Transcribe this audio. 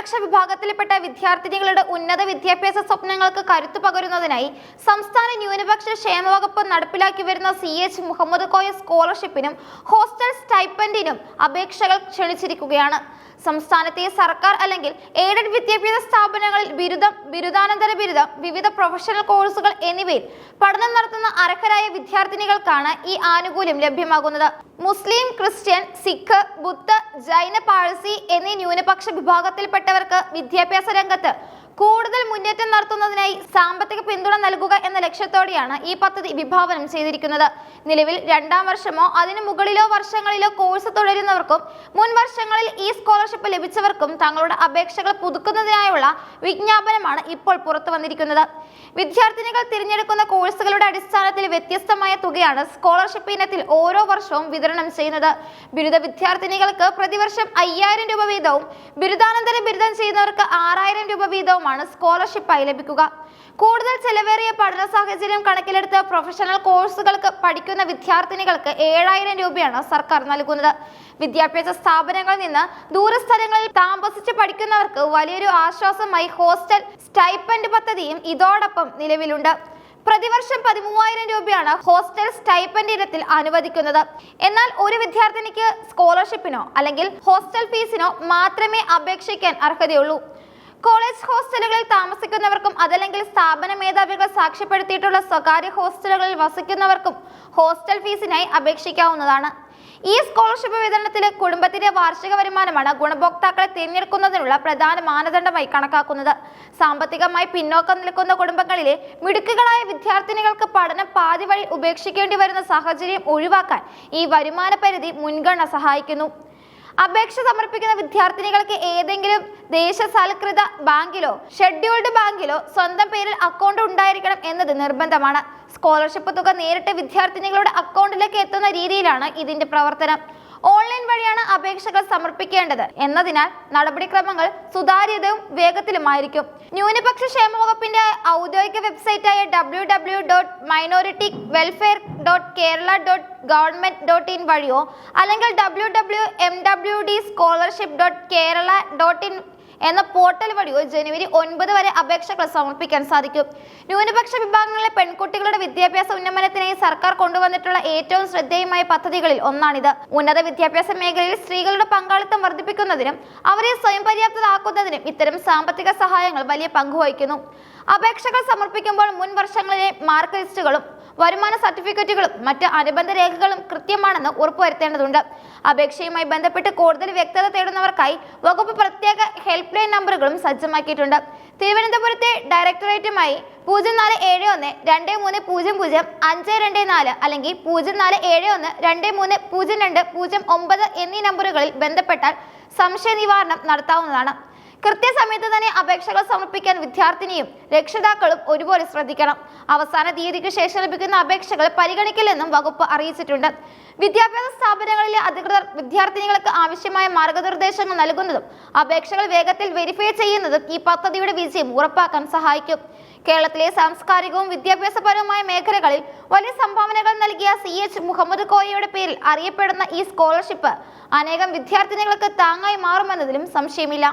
ന്യൂനപക്ഷ വിഭാഗത്തിൽപ്പെട്ട വിദ്യാർത്ഥിനികളുടെ ഉന്നത വിദ്യാഭ്യാസ സ്വപ്നങ്ങൾക്ക് കരുത്തു പകരുന്നതിനായി സംസ്ഥാന ന്യൂനപക്ഷ ക്ഷേമ വകുപ്പ് നടപ്പിലാക്കി വരുന്ന സി എച്ച് മുഹമ്മദ് കോയ സ്കോളർഷിപ്പിനും ഹോസ്റ്റൽ സ്റ്റൈപ്പൻഡിനും അപേക്ഷകൾ ക്ഷണിച്ചിരിക്കുകയാണ്. സംസ്ഥാനത്തെ സർക്കാർ അല്ലെങ്കിൽ എയ്ഡഡ് വിദ്യാഭ്യാസ സ്ഥാപനങ്ങളിൽ ബിരുദം ബിരുദാനന്തര ബിരുദം വിവിധ പ്രൊഫഷണൽ കോഴ്സുകൾ എന്നിവയിൽ പഠനം നടത്തുന്ന അർഹരായ വിദ്യാർത്ഥിനികൾക്കാണ് ഈ ആനുകൂല്യം ലഭ്യമാകുന്നത്. മുസ്ലിം ക്രിസ്ത്യൻ സിഖ് ബുദ്ധ ജൈന പാഴ്സി എന്നീ ന്യൂനപക്ഷ വിഭാഗത്തിൽപ്പെട്ടവർക്ക് വിദ്യാഭ്യാസ രംഗത്ത് കൂടുതൽ മുന്നേറ്റം നടത്തുന്നതിനായി സാമ്പത്തിക പിന്തുണ നൽകുക എന്ന ലക്ഷ്യത്തോടെയാണ് ഈ പദ്ധതി വിഭാവനം ചെയ്തിരിക്കുന്നത്. നിലവിൽ രണ്ടാം വർഷമോ അതിനു മുകളിലോ വർഷങ്ങളിലോ കോഴ്സ് തുടരുന്നവർക്കും മുൻ വർഷങ്ങളിൽ ഈ സ്കോളർഷിപ്പ് ലഭിച്ചവർക്കും തങ്ങളുടെ അപേക്ഷകൾ പുതുക്കുന്നതിനായുള്ള വിജ്ഞാപനമാണ് ഇപ്പോൾ പുറത്തു വന്നിരിക്കുന്നത്. വിദ്യാർത്ഥിനികൾ തിരഞ്ഞെടുക്കുന്ന കോഴ്സുകളുടെ അടിസ്ഥാനത്തിൽ വ്യത്യസ്തമായ തുകയാണ് സ്കോളർഷിപ്പ് ഇനത്തിൽ ഓരോ വർഷവും വിതരണം ചെയ്യുന്നത്. ബിരുദ വിദ്യാർത്ഥിനികൾക്ക് പ്രതിവർഷം അയ്യായിരം രൂപ വീതവും ബിരുദാനന്തര ബിരുദം ചെയ്യുന്നവർക്ക് ആറായിരം രൂപ വീതവുമാണ് സ്കോളർഷിപ്പായി ലഭിക്കുക. കൂടുതൽ ചെലവേറിയ പഠന സാഹചര്യം കണക്കിലെടുത്ത് പ്രൊഫഷണൽ കോഴ്സുകൾക്ക് പഠിക്കുന്ന വിദ്യാർത്ഥിനികൾക്ക് ഏഴായിരം രൂപയാണ് സർക്കാർ നൽകുന്നത്. വിദ്യാഭ്യാസ സ്ഥാപനങ്ങളിൽ നിന്ന് ദൂരസ്ഥലങ്ങളിൽ താമസിച്ച് പഠിക്കുന്നവർക്ക് വലിയൊരു ആശ്വാസമായി ഹോസ്റ്റൽ സ്റ്റൈപ്പൻഡ് പദ്ധതിയും ഇതോടൊപ്പം നിലവിലുണ്ട്. പ്രതിവർഷം പതിമൂവായിരം രൂപയാണ് ഹോസ്റ്റൽ സ്റ്റൈപ്പൻഡ് ഇനത്തിൽ അനുവദിക്കുന്നത്. എന്നാൽ ഒരു വിദ്യാർത്ഥിനിക്ക് സ്കോളർഷിപ്പിനോ അല്ലെങ്കിൽ ഹോസ്റ്റൽ ഫീസിനോ മാത്രമേ അപേക്ഷിക്കാൻ അർഹതയുള്ളൂ. കോളേജ് ഹോസ്റ്റലുകളിൽ താമസിക്കുന്നവർക്കും അതല്ലെങ്കിൽ സ്ഥാപന മേധാവികൾ സാക്ഷ്യപ്പെടുത്തിയിട്ടുള്ള സ്വകാര്യ ഹോസ്റ്റലുകളിൽ വസിക്കുന്നവർക്കും ഹോസ്റ്റൽ ഫീസിനായി അപേക്ഷിക്കാവുന്നതാണ്. ഈ സ്കോളർഷിപ്പ് വിതരണത്തിൽ കുടുംബത്തിന്റെ വാർഷിക വരുമാനമാണ് ഗുണഭോക്താക്കളെ തിരഞ്ഞെടുക്കുന്നതിനുള്ള പ്രധാന മാനദണ്ഡമായി കണക്കാക്കുന്നത്. സാമ്പത്തികമായി പിന്നോക്കം നിൽക്കുന്ന കുടുംബങ്ങളിലെ മിടുക്കുകളായ വിദ്യാർത്ഥിനികൾക്ക് പഠനം പാതി വഴി ഉപേക്ഷിക്കേണ്ടി വരുന്ന സാഹചര്യം ഒഴിവാക്കാൻ ഈ വരുമാന പരിധി മുൻഗണന സഹായിക്കുന്നു. അപേക്ഷ സമർപ്പിക്കുന്ന വിദ്യാർത്ഥിനികൾക്ക് ഏതെങ്കിലും ദേശസാൽകൃത ബാങ്കിലോ ഷെഡ്യൂൾഡ് ബാങ്കിലോ സ്വന്തം പേരിൽ അക്കൗണ്ട് ഉണ്ടായിരിക്കണം എന്നത് നിർബന്ധമാണ്. സ്കോളർഷിപ്പ് തുക നേരിട്ട് വിദ്യാർത്ഥിനികളുടെ അക്കൗണ്ടിലേക്ക് എത്തുന്ന രീതിയിലാണ് ഇതിന്റെ പ്രവർത്തനം. ഓൺലൈൻ വഴിയാണ് അപേക്ഷകൾ സമർപ്പിക്കേണ്ടത്. എന്നതിനാൽ നടപടിക്രമങ്ങൾ സുതാര്യതയും വേഗത്തിലുമായിരിക്കും. ന്യൂനപക്ഷ ക്ഷേമ വകുപ്പിന്റെ ഔദ്യോഗിക വെബ്സൈറ്റായ W W dot minority welfare dot Kerala dot government dot in വഴിയോ? അല്ലെങ്കിൽ W W M W D scholarship dot Kerala dot in എന്ന പോർട്ടൽ വഴിയോ ജനുവരി ഒൻപത് വരെ അപേക്ഷകൾ സമർപ്പിക്കാൻ സാധിക്കും. ന്യൂനപക്ഷ വിഭാഗങ്ങളിലെ പെൺകുട്ടികളുടെ വിദ്യാഭ്യാസ ഉന്നമനത്തിനായി സർക്കാർ കൊണ്ടുവന്നിട്ടുള്ള ഏറ്റവും ശ്രദ്ധേയമായ പദ്ധതികളിൽ ഒന്നാണിത്. ഉന്നത വിദ്യാഭ്യാസ മേഖലയിൽ സ്ത്രീകളുടെ പങ്കാളിത്തം വർദ്ധിപ്പിക്കുന്നതിനും അവരെ സ്വയം പര്യാപ്തരാക്കുന്നതിനും ഇത്തരം സാമ്പത്തിക സഹായങ്ങൾ വലിയ പങ്കുവഹിക്കുന്നു അപേക്ഷകൾ സമർപ്പിക്കുമ്പോൾ മുൻ വർഷങ്ങളിലെ മാർക്ക് ലിസ്റ്റുകളും വരുമാന സർട്ടിഫിക്കറ്റുകളും മറ്റ് അനുബന്ധ രേഖകളും കൃത്യമാണെന്ന് ഉറപ്പുവരുത്തേണ്ടതുണ്ട്. അപേക്ഷയുമായി ബന്ധപ്പെട്ട് കൂടുതൽ വ്യക്തത തേടുന്നവർക്കായി വകുപ്പ് പ്രത്യേക ഹെൽപ്പ് ലൈൻ നമ്പറുകളും സജ്ജമാക്കിയിട്ടുണ്ട്. തിരുവനന്തപുരത്തെ ഡയറക്ടറേറ്റുമായി പൂജ്യം നാല് ഏഴ് ഒന്ന് രണ്ട് മൂന്ന് പൂജ്യം പൂജ്യം അഞ്ച് രണ്ട് നാല് അല്ലെങ്കിൽ പൂജ്യം നാല് ഏഴ് ഒന്ന് രണ്ട് മൂന്ന് പൂജ്യം രണ്ട് പൂജ്യം ഒമ്പത് എന്നീ നമ്പറുകളിൽ ബന്ധപ്പെട്ടാൽ സംശയ നിവാരണം നടത്താവുന്നതാണ്. കൃത്യസമയത്ത് തന്നെ അപേക്ഷകൾ സമർപ്പിക്കാൻ വിദ്യാർത്ഥിനിയും രക്ഷിതാക്കളും ഒരുപോലെ ശ്രദ്ധിക്കണം. അവസാന തീയതിക്ക് ശേഷം ലഭിക്കുന്ന അപേക്ഷകൾ പരിഗണിക്കില്ലെന്നും വകുപ്പ് അറിയിച്ചിട്ടുണ്ട്. വിദ്യാഭ്യാസ സ്ഥാപനങ്ങളിലെ അധികൃതർ വിദ്യാർത്ഥിനികൾക്ക് ആവശ്യമായ മാർഗനിർദ്ദേശങ്ങൾ നൽകുന്നതും അപേക്ഷകൾ വേഗത്തിൽ വെരിഫൈ ചെയ്യുന്നതും ഈ പദ്ധതിയുടെ വിജയം ഉറപ്പാക്കാൻ സഹായിക്കും. കേരളത്തിലെ സാംസ്കാരികവും വിദ്യാഭ്യാസപരവുമായ മേഖലകളിൽ വലിയ സംഭാവനകൾ നൽകിയ സി എച്ച് മുഹമ്മദ് കോയയുടെ പേരിൽ അറിയപ്പെടുന്ന ഈ സ്കോളർഷിപ്പ് അനേകം വിദ്യാർത്ഥിനികൾക്ക് താങ്ങായി മാറുമെന്നതിലും സംശയമില്ല.